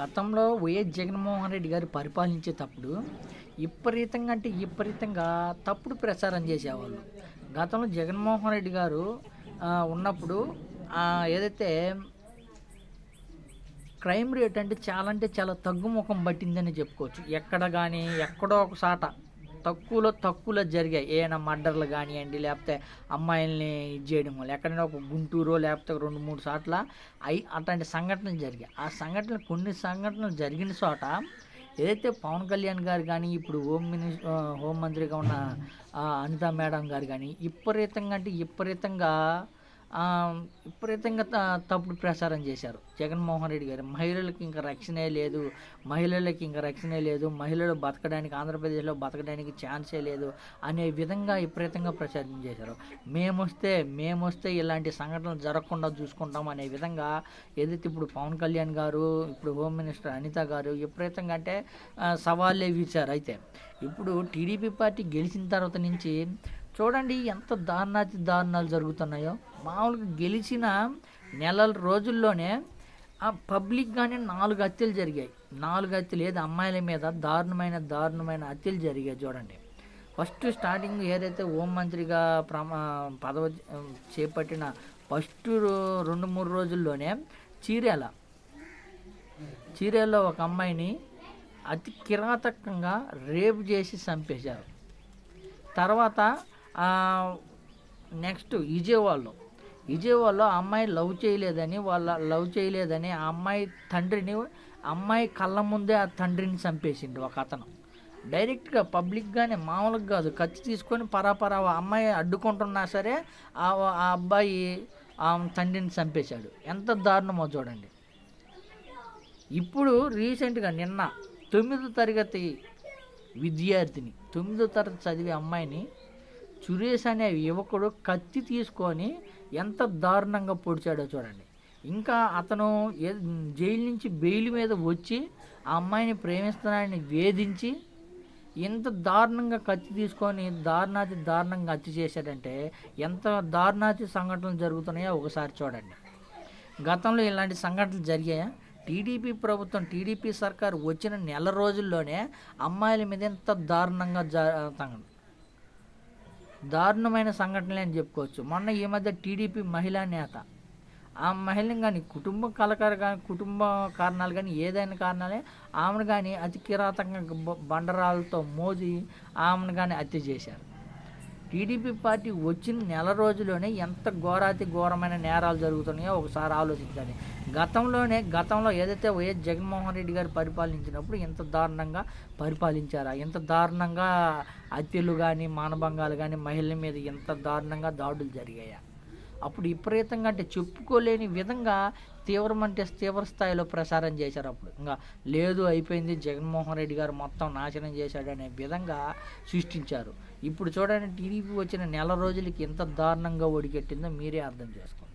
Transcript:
గతంలో వైఎస్ జగన్మోహన్ రెడ్డి గారు పరిపాలించేటప్పుడు విపరీతంగా అంటే విపరీతంగా తప్పుడు ప్రచారం చేసేవాళ్ళు. గతంలో జగన్మోహన్ రెడ్డి గారు ఉన్నప్పుడు ఏదైతే క్రైమ్ రేట్ అంటే చాలా అంటే చాలా తగ్గుముఖం పట్టిందని చెప్పుకోవచ్చు. ఎక్కడ కానీ ఎక్కడో ఒక సాట తక్కువలో తక్కువలో జరిగాయి. ఏమైనా మర్డర్లు కానివ్వండి లేకపోతే అమ్మాయిల్ని ఇది చేయడం వల్ల. ఎక్కడైనా ఒక గుంటూరు లేకపోతే రెండు మూడు చోట్ల అయి అట్లాంటి సంఘటనలు జరిగాయి. ఆ సంఘటనలు కొన్ని సంఘటనలు జరిగిన చోట ఏదైతే పవన్ కళ్యాణ్ గారు కానీ ఇప్పుడు హోమ్ మిని ఆ, హోం మంత్రిగా ఉన్న అనితా మేడం గారు కానీ విపరీతంగా అంటే విపరీతంగా విపరీతంగా త- తప్పుడు ప్రచారం చేశారు. జగన్మోహన్ రెడ్డి గారు. మహిళలకు ఇంకా రక్షణే లేదు. మహిళలకు ఇంకా రక్షణే లేదు. మహిళలు బతకడానికి ఆంధ్రప్రదేశ్లో బతకడానికి ఛాన్సే లేదు అనే విధంగా విపరీతంగా ప్రచారం చేశారు. మేమొస్తే మేమొస్తే ఇలాంటి సంఘటనలు జరగకుండా చూసుకుంటాం అనే విధంగా ఏదైతే ఇప్పుడు పవన్ కళ్యాణ్ గారు ఇప్పుడు హోమ్ మినిస్టర్ అనిత గారు విపరీతంగా అంటే సవాళ్ళే వీచారు. అయితే ఇప్పుడు టీడీపీ పార్టీ గెలిచిన తర్వాత నుంచి చూడండి ఎంత దారుణాతి దారుణాలు జరుగుతున్నాయో. మామూలుగా గెలిచిన నెలల రోజుల్లోనే ఆ పబ్లిక్గానే నాలుగు హత్యలు జరిగాయి. నాలుగు హత్యలు ఏది అమ్మాయిల మీద దారుణమైన దారుణమైన హత్యలు జరిగాయి చూడండి. ఫస్ట్ స్టార్టింగ్ ఏదైతే హోం మంత్రిగా ప్రమా పదవి చేపట్టిన ఫస్ట్ రో- రెండు మూడు రోజుల్లోనే చీరాల చీరేలో ఒక అమ్మాయిని అతి కిరాతకంగా రేపు చేసి చంపేశారు. తర్వాత నెక్స్ట్ విజయవాడలో. విజయవాడలో ఆ అమ్మాయి లవ్ చేయలేదని వాళ్ళ లవ్ చేయలేదని ఆ అమ్మాయి తండ్రిని అమ్మాయి కళ్ళ ముందే ఆ తండ్రిని చంపేసిండు ఒక అతను. డైరెక్ట్గా పబ్లిక్గానే మామూలుగా కాదు. ఖర్చు తీసుకొని పరాపరా ఆ అమ్మాయి అడ్డుకుంటున్నా సరే ఆ ఆ అబ్బాయి ఆ తండ్రిని చంపేశాడు. ఎంత దారుణమో చూడండి. ఇప్పుడు రీసెంట్గా నిన్న తొమ్మిదో తరగతి విద్యార్థిని తొమ్మిదో తరగతి చదివే అమ్మాయిని సురేష్ అనే యువకుడు కత్తి తీసుకొని ఎంత దారుణంగా పొడిచాడో చూడండి. ఇంకా అతను జైలు నుంచి బెయిల్ మీద వచ్చి ఆ అమ్మాయిని ప్రేమిస్తున్నాడని వేధించి ఎంత దారుణంగా కత్తి తీసుకొని దారుణాతి దారుణంగా హత్య చేశాడంటే ఎంత దారుణాతి సంఘటనలు జరుగుతున్నాయో ఒకసారి చూడండి. గతంలో ఇలాంటి సంఘటనలు జరిగాయా? టీడీపీ ప్రభుత్వం టీడీపీ సర్కార్ వచ్చిన నెల రోజుల్లోనే అమ్మాయిల మీద ఎంత దారుణంగా జ దారుణమైన సంఘటనలే అని చెప్పుకోవచ్చు. మొన్న ఈ మధ్య టీడీపీ మహిళా నేత ఆ మహిళని కానీ కుటుంబ కలకారు కానీ కుటుంబ కారణాలు కానీ ఏదైనా కారణాలే ఆమెను కానీ అతి కిరాతకంగా బండరాలతో మోది ఆమెను కానీ హత్య చేశారు. టీడీపీ పార్టీ వచ్చిన నెల రోజుల్లోనే ఎంత ఘోరాతి ఘోరమైన నేరాలు జరుగుతున్నాయో ఒకసారి ఆలోచించాలి. గతంలోనే గతంలో ఏదైతే వైఎస్ జగన్మోహన్ రెడ్డి గారు పరిపాలించినప్పుడు ఎంత దారుణంగా పరిపాలించారా? ఎంత దారుణంగా హత్యలు కానీ మానభంగాలు కానీ మహిళల మీద ఎంత దారుణంగా దాడులు జరిగాయా? అప్పుడు విపరీతంగా అంటే చెప్పుకోలేని విధంగా తీవ్రం అంటే తీవ్ర స్థాయిలో ప్రసారం చేశారు అప్పుడు. ఇంకా లేదు అయిపోయింది జగన్మోహన్ రెడ్డి గారు మొత్తం నాశనం చేశాడు అనే విధంగా సృష్టించారు. ఇప్పుడు చూడండి టీడీపీ వచ్చిన నెల రోజులకి ఎంత దారుణంగా ఒడిగట్టిందో మీరే అర్థం చేసుకోండి